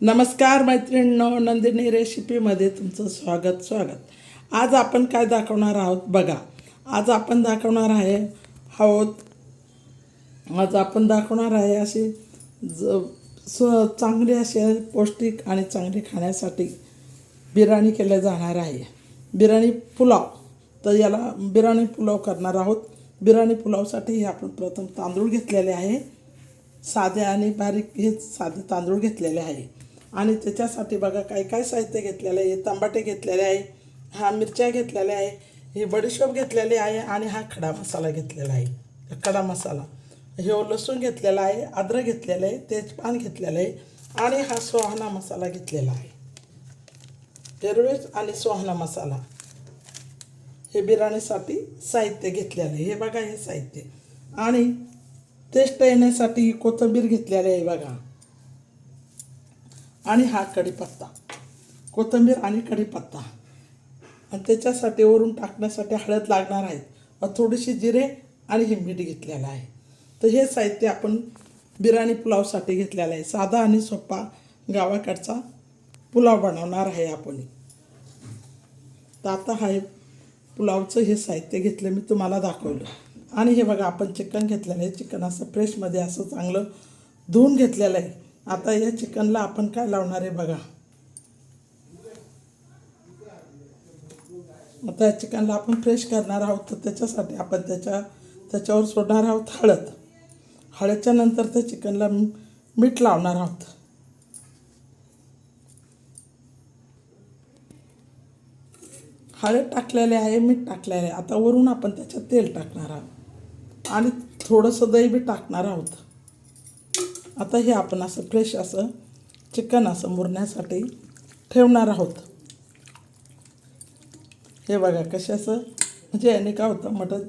नमस्कार मैत्रिणींनो नंदिनी रेसिपीमध्ये तुमचं स्वागत स्वागत. आज आपण काय दाखवणार आहोत? बघा आज आपण दाखवणार आहे आहोत आज आपण दाखवणार आहे अशी ज स चांगली असे पौष्टिक आणि चांगली खाण्यासाठी बिर्याणी केल्या जाणार आहे. बिर्याणी पुलाव तर याला बिर्याणी पुलाव करणार आहोत. बिर्याणी पुलावसाठी आपण प्रथम तांदूळ घेतलेले आहे. साधे आणि बारीक हे साधे तांदूळ घेतलेले आहे. आणि त्याच्यासाठी बघा काय काय साहित्य घेतलेलं आहे तांबाटे घेतलेले आहे हा मिरच्या घेतलेल्या आहे हे बडीशोप घेतलेले आहे आणि हा खडा मसाला घेतलेला आहे. खडा मसाला. हे लसूण घेतलेला आहे अद्रक घेतलेलं आहे तेजपान घेतलेलं आहे आणि हा सोहाना मसाला घेतलेला आहे. एरवेज आणि सोहाना मसाला. हे बिर्याणीसाठी साहित्य घेतलेलं आहे. हे बघा हे साहित्य. आणि टेस्ट येण्यासाठी ही कोथिंबीर घेतलेली आहे बघा. आणि हा कढीपत्ता कोथिंबीर आणि कढीपत्ता आणि त्याच्यासाठी वरून टाकण्यासाठी हळद लागणार आहे. व थोडीशी जिरे आणि हे मीठ घेतलेलं आहे. तर हे साहित्य आपण बिर्याणी पुलावसाठी घेतलेलं आहे. साधा आणि सोपा गावाकडचा पुलाव बनवणार आहे आपण. तर आता हा पुलावचं हे साहित्य घेतलं मी तुम्हाला दाखवलं. आणि हे बघा आपण चिकन घेतलेलं आहे चिकन असं फ्रेशमध्ये असं चांगलं धुवून घेतलेलं आहे. आता या चिकनला आपण काय लावणार आहे बघा. आता या चिकनला आपण फ्रेश करणार आहोत तर त्याच्यासाठी आपण त्याच्या त्याच्यावर सोडणार आहोत हळद. हळदच्या नंतर त्या चिकनला मीठ लावणार आहोत. हळद टाकलेले आहे मीठ टाकलेले आहे. आता वरून आपण त्याच्यात तेल टाकणार आहोत. आणि थोडंसं दही बी टाकणार आहोत. आता हे आपण असं फ्रेश असं चिकन असं मुरण्यासाठी ठेवणार आहोत. हे बघा कसे असं म्हणजे याने काय होतं मटण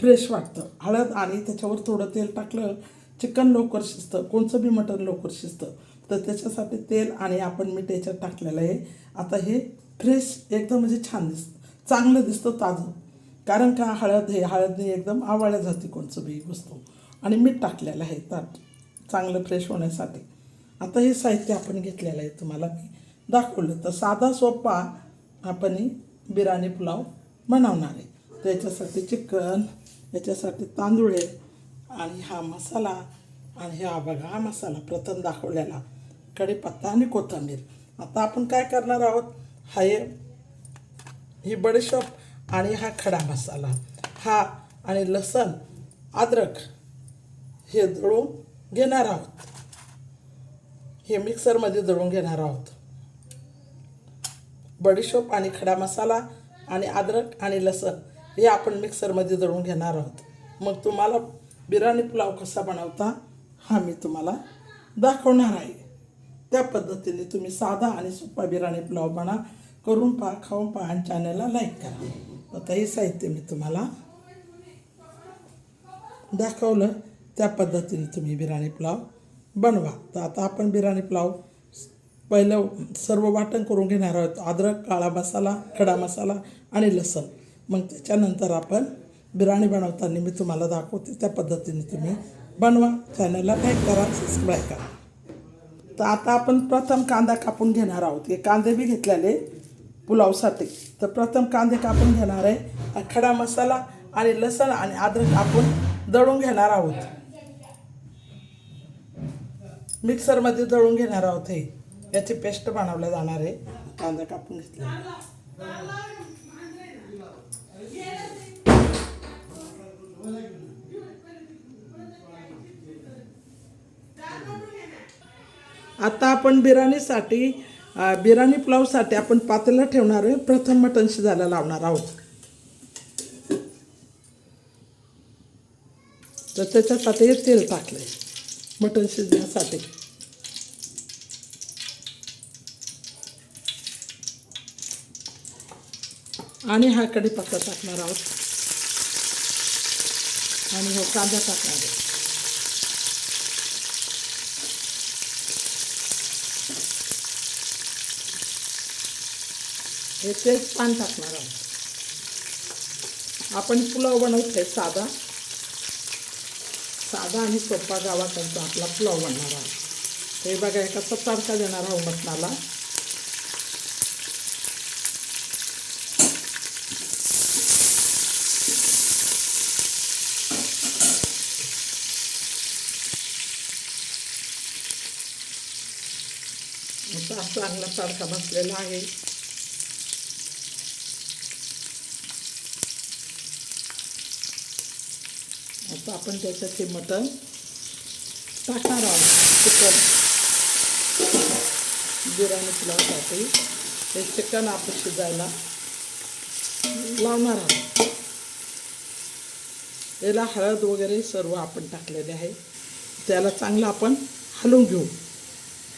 फ्रेश वाटतं. हळद आणि त्याच्यावर थोडं तेल टाकलं चिकन लवकर शिजतं कोणचं बी मटण लवकर शिजतं तर त्याच्यासाठी तेल आणि आपण मीठ याच्यात टाकलेलं आहे. आता हे फ्रेश एकदम म्हणजे छान दिसतं चांगलं दिसतं ताजं. कारण का हळद हे हळदने एकदम आवळल्या जाते कोणचं बी वस्तू. आणि मीठ टाकलेलं आहे ताट. चांगलं फ्रेश होण्यासाठी. आता हे साहित्य आपण घेतलेलं आहे तुम्हाला. मी दाखवलं तर साधा सोपा आपण बिर्याणी पुलाव बनवणार आहे. त्याच्यासाठी चिकन याच्यासाठी तांदूळ आहे आणि हा मसाला आणि हा बघा हा मसाला प्रथम दाखवलेला. कढीपत्ता आणि कोथिंबीर. आता आपण काय करणार आहोत? हा हे ही बडीशोप आणि हा खडा मसाला. हा आणि लसण अद्रक हे दळून घेणार आहोत. हे मिक्सरमध्ये दळून घेणार आहोत. बडीशोप आणि खडा मसाला आणि अद्रक आणि लसण हे आपण मिक्सरमध्ये दळून घेणार आहोत. मग तुम्हाला बिर्याणी पुलाव कसा बनवता हा मी तुम्हाला दाखवणार आहे. त्या पद्धतीने तुम्ही साधा आणि सोपा बिर्याणी पुलाव बना करून पहा खाऊन पहा आणि चॅनलला लाईक करा. आता हे साहित्य मी तुम्हाला दाखवलं. त्या पद्धतीने तुम्ही बिर्याणी पुलाव बनवा. तर आता आपण बिर्याणी पुलाव पहिलं सर्व वाटण करून घेणार आहोत. अद्रक काळा मसाला खडा मसाला आणि लसण. मग त्याच्यानंतर आपण बिर्याणी बनवताना मी तुम्हाला दाखवते त्या पद्धतीने तुम्ही बनवा. चॅनलला लाईक करा सबस्क्राईब करा. तर आता आपण प्रथम कांदा कापून घेणार आहोत. हे कांदे बी घेतलेले पुलावसाठी. तर प्रथम कांदे कापून घेणार आहे. खडा मसाला आणि लसण आणि अद्रक आपण दळून घेणार आहोत. मिक्सरमध्ये दळून घेणार आहोत हे. याची पेस्ट बनवल्या जाणार आहे. कांदा कापून घेतला. आता आपण बिर्याणीसाठी बिर्याणी पुलावसाठी आपण पातेला ठेवणार आहे. प्रथम मटण शिजायला लावणार आहोत. तर त्याच्यासाठी हे तेल टाकलं मटण शिजण्यासाठी. आणि हा कढीपत्ता टाकणार आहोत. आणि हो कांदा टाकणार आहे. हे तेच पान टाकणार आहोत. आपण पुलाव बनवतोय साधा. साधा आणि सोपा गावाकडचा आपला पुलाव बनणार आहे. हे बघा हे कसा देणार आहोत मटणाला असा चांगला सारखा बसलेला आहे. आता आपण त्याच्यात हे मटण टाकणार आहोत. चिकन बिर्याणी पुलावसाठी हे चिकन आपण शिजायला लावणार आहोत. याला हळद वगैरे सर्व आपण टाकलेले आहे. त्याला चांगलं आपण हलवून घेऊ.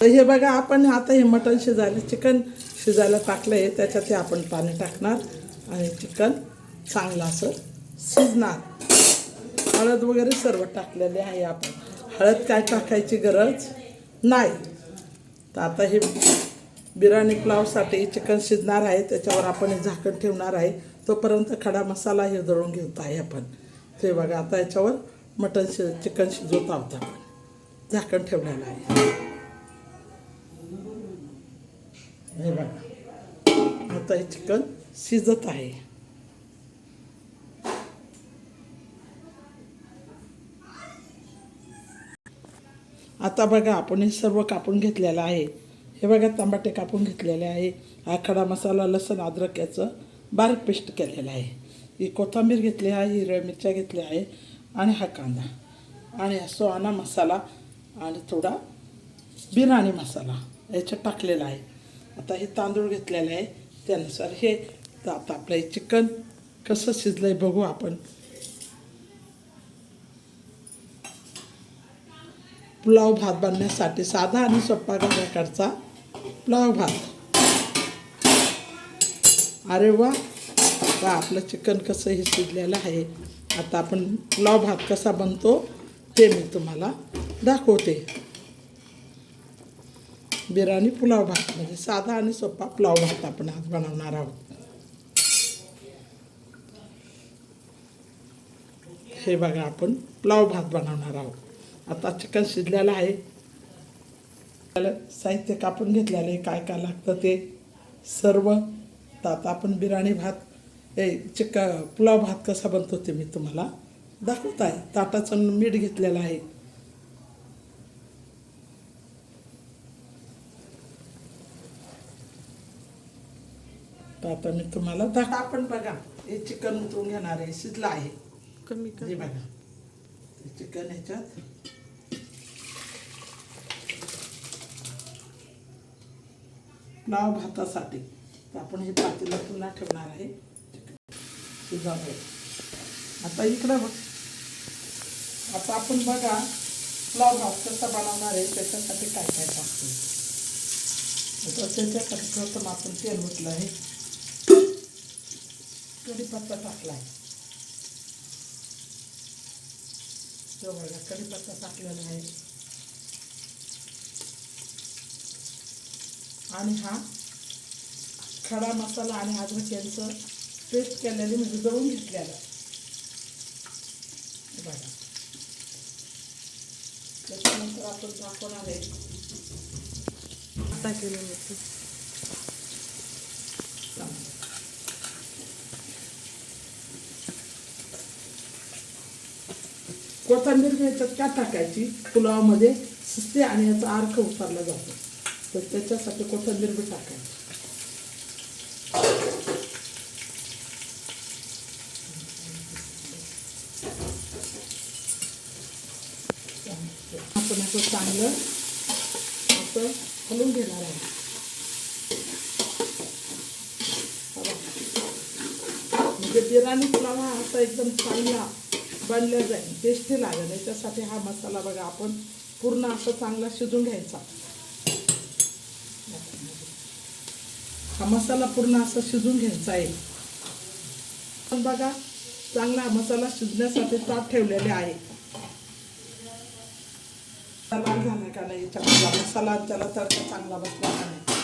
तर हे बघा आपण आता हे मटण शिजायला चिकन शिजायला टाकलं आहे त्याच्यात हे आपण पाणी टाकणार आणि चिकन चांगलं असं शिजणार. हळद वगैरे सर्व टाकलेले आहे आपण. हळद काय टाकायची गरज नाही. तर आता हे बिर्याणी पुलावसाठी चिकन शिजणार आहे त्याच्यावर आपण हे झाकण ठेवणार आहे. तोपर्यंत खडा मसाला हे दळून घेत आहे आपण. ते बघा आता याच्यावर मटन शि चिकन शिजवत आहोत आपण. झाकण ठेवलेलं आहे. हे बघा. आता हे चिकन शिजत आहे. आता बघा आपण हे सर्व कापून घेतलेलं आहे. हे बघा टमाटे कापून घेतलेले आहे. हा खडा मसाला लसण अद्रक याचं बारीक पेस्ट केलेलं आहे. ही कोथिंबीर घेतली आहे हिरव्या मिरच्या घेतल्या आहे आणि हा कांदा. आणि हा सोहाना मसाला आणि थोडा बिर्याणी मसाला याच्यात टाकलेला आहे. आता हे तांदूळ घेतलेले आहे. त्यानुसार हे आता आपलं हे चिकन कसं शिजलं आहे बघू आपण. पुलाव भात बनण्यासाठी साधा आणि सोप्पा प्रकारचा पुलाव भात. अरे वा. वा आपलं चिकन कसं हे शिजलेलं आहे. आता आपण पुलाव भात कसा बनतो ते मी तुम्हाला दाखवते. बिर्याणी पुलाव भात म्हणजे साधा आणि सोपा पुलाव भात आपण आज बनवणार आहोत. हे बघा आपण पुलाव भात बनवणार आहोत. आता चिकन शिजलेलं आहे. त्याला साहित्य कापून घेतलेलं आहे काय काय लागतं ते. सर्व तर आता आपण बिर्याणी भात ए चिक पुलाव भात कसा बनतो ते मी तुम्हाला दाखवत आहे ताटाचं मीठ घेतलेलं आहे. तर आता मी तुम्हाला दाख आपण बघा हे चिकन उतरून घेणार आहे शिजलं आहे. कमी हे बघा. चिकन ह्याच्यात नाव भातासाठी. तर आपण हे पातेलं पुन्हा ठेवणार आहे. शिजावे आता इकडं बघ. आता आपण बघा पुलाव भात कसा बनवणार आहे त्याच्यासाठी काय काय टाकतो त्याच्यासाठी प्रथम आपण तेल म्हटलं आहे. कढीपत्ता टाकला आहे. तो बघा कढीपत्ता टाकलेला आहे. आणि हा खडा मसाला आणि अद्रक यांचं पेस्ट केलेली म्हणजे दळून घेतलेलं. बघा. त्याच्यानंतर आपण दाखवणार आहे टाकलेलं होतं कोथंबीर ह्याच्यात का टाकायची? पुलावामध्ये सुस्ते आणि याचा अर्क उतरला जातो. तर त्याच्यासाठी कोथंबीर बी टाकायची. आपण असं चांगलं असं हलवून घेणार आहे म्हणजे बिर्याणी पुलाव हा असा एकदम चांगला बनला जाईल टेस्टी लागेल. याच्यासाठी हा मसाला बघा आपण पूर्ण असं चांगला शिजून घ्यायचा. हा मसाला पूर्ण असं शिजून घ्यायचा आहे. पण बघा चांगला मसाला शिजण्यासाठी ताप ठेवलेले आहे. लाल झाला का नाही मसाला त्याला तडका चांगला बसला का नाही?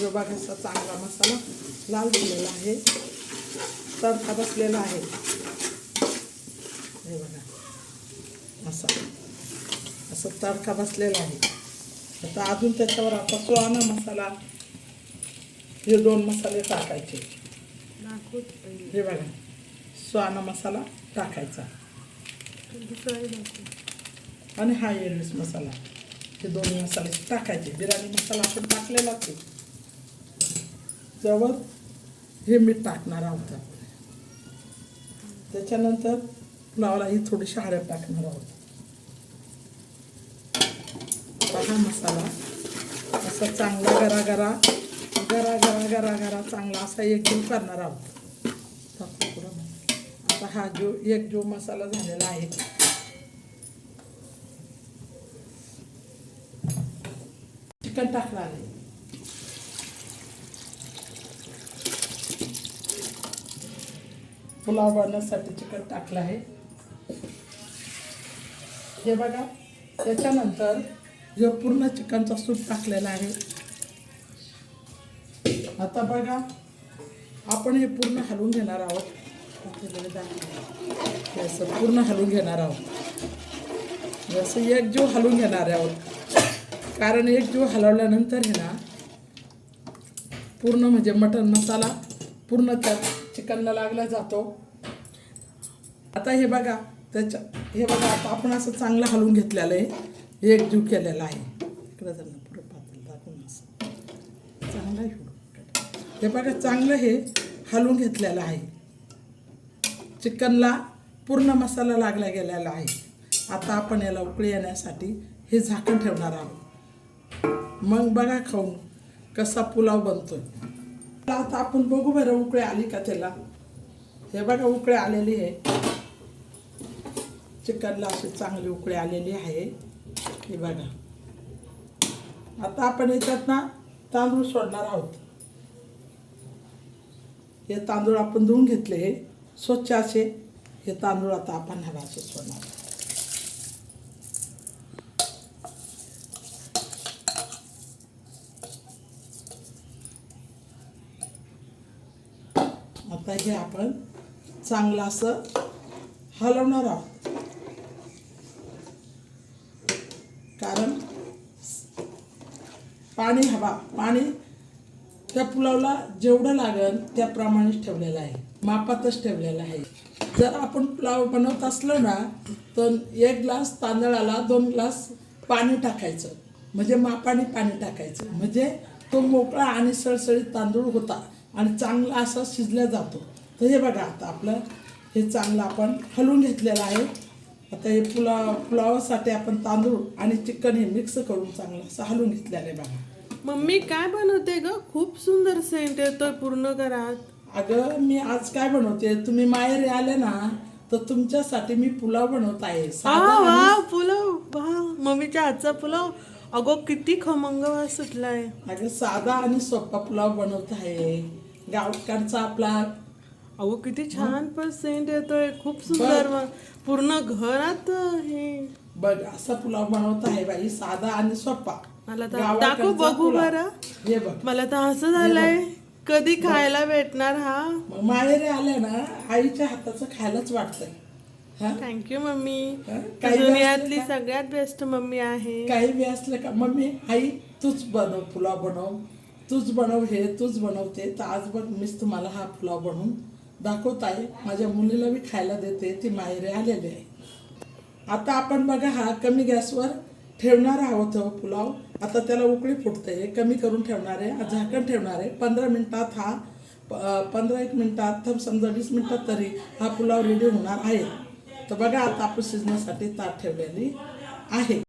जो चांगला मसाला लाल झालेला आहे. तडका बसलेला आहे. हे बघा असा असं तडका बसलेला आहे. आता अजून त्याच्यावर आता सुहाना मसाला हे दोन मसाले टाकायचे. हे बघा सुहाना मसाला टाकायचा. आणि हा एरवीस मसाला हे दोन्ही मसाले टाकायचे. बिर्याणी मसाला आपण टाकलेलाच आहे. जवळ हे मीठ टाकणार आहोत. त्याच्यानंतर पुलावाला ही थोडीशी हळद टाकणार आहोत आता हा मसाला. असा चांगला गरा गरा गरा गरा गरा गरा चांगला असा एकजीव करणार आहोत. आता हा जो एक जो मसाला झालेला आहे. चिकन टाकणार आहे. पुलाव बनवण्यासाठी चिकन टाकलं आहे. हे बघा त्याच्यानंतर जो पूर्ण चिकनचा सूप टाकलेला आहे. आता बघा आपण हे पूर्ण हलवून घेणार आहोत. असं पूर्ण हलवून घेणार आहोत. जसं एक जीव हलवून घेणार आहोत. कारण एक जीव हलवल्यानंतर हे ना पूर्ण म्हणजे मटन मसाला पूर्ण त्या चिकनला लागला जातो. आता हे बघा त्याच्या हे बघा आता आपण असं चांगलं हलवून घेतलेलं आहे. एक जीव केलेला आहे. इकडं जर पुढं पातळ दाखवून असं. चांगलं हे बघा चांगलं हे हलवून घेतलेलं आहे. चिकनला पूर्ण मसाला लागला गेलेला आहे. आता आपण याला उकळी येण्यासाठी हे झाकण ठेवणार आहोत. मग बघा खाऊन कसा पुलाव बनतो आता आपण बघू बरं उकळी आली का त्याला. हे बघा उकळी आलेली आहे. चिकनला अशी चांगली उकळी आलेली आहे. हे बघा. आता आपण याच्यात ना तांदूळ सोडणार आहोत. हे तांदूळ आपण धुवून घेतले हे. स्वच्छ असे हे तांदूळ आता आपण हवा असे सोडणार आता हे आपण चांगलं असं हलवणार आहोत. कारण पाणी हवा पाणी त्या पुलावला जेवढं लागेल त्याप्रमाणेच ठेवलेलं आहे. मापातच ठेवलेलं आहे. जर आपण पुलाव बनवत असलो ना तर एक ग्लास तांदळाला दोन ग्लास पाणी टाकायचं. म्हणजे मापाने पाणी टाकायचं. म्हणजे तो मोकळा आणि सळसळीत तांदूळ होता आणि चांगला असा शिजला जातो. तर हे बघा आता आपलं हे चांगलं आपण हलवून घेतलेलं आहे. आता हे पुलाव पुलावासाठी आपण तांदूळ आणि चिकन हे मिक्स करून चांगलं असं हलवून घेतलेलं आहे बघा. मम्मी काय बनवते ग? खूप सुंदर सेंट येतोय पूर्ण घरात. अगं मी आज काय बनवते? तुम्ही माहेरी आले ना तर तुमच्यासाठी मी पुलाव बनवत आहे. पुलाव. वा मम्मीच्या हातचा पुलाव. अगो किती खमंग सुटलाय. अगं साधा आणि सोपा पुलाव बनवत आहे. गावकडचा आपला अगो किती छान पण सेंट येतोय. खूप सुंदर वा- पूर्ण घरात हे बघ असा पुलाव बनवत आहे बाई. साधा आणि सोपा. मला तर गावाकडचा दाखव बघू पुलाव. बरं. हे बघ. मला तर असं झालंय. कधी खायला भेटणार हा? मग माहेरी आले ना आईच्या हाताचं खायलाच वाटतंय. हा? Thank you mummy. हा? काही दुनियातली सगळ्यात बेस्ट मम्मी आहे. काही बी असलं का? मम्मी आई तूच बनव पुलाव बनव. तूच बनव हे तूच बनवते. तर आज बघ मीच तुम्हाला हा पुलाव बनवून दाखवत आहे. माझ्या मुलीला मी खायला देते. ती माहेरी आलेली आहे. आता आपण बघा हा कमी गॅसवर ठेवणार आहोत पुलाव. आता त्याला उकळी फुटते. कमी करून ठेवणार आहे. झाकण ठेवणार आहे. पंधरा मिनटात हा प- पंधरा एक मिनटात तर समजा वीस मिनटात तरी हा पुलाव रेडी होणार आहे. तर बघा आता आपण शिजण्यासाठी ताट ठेवलेली आहे.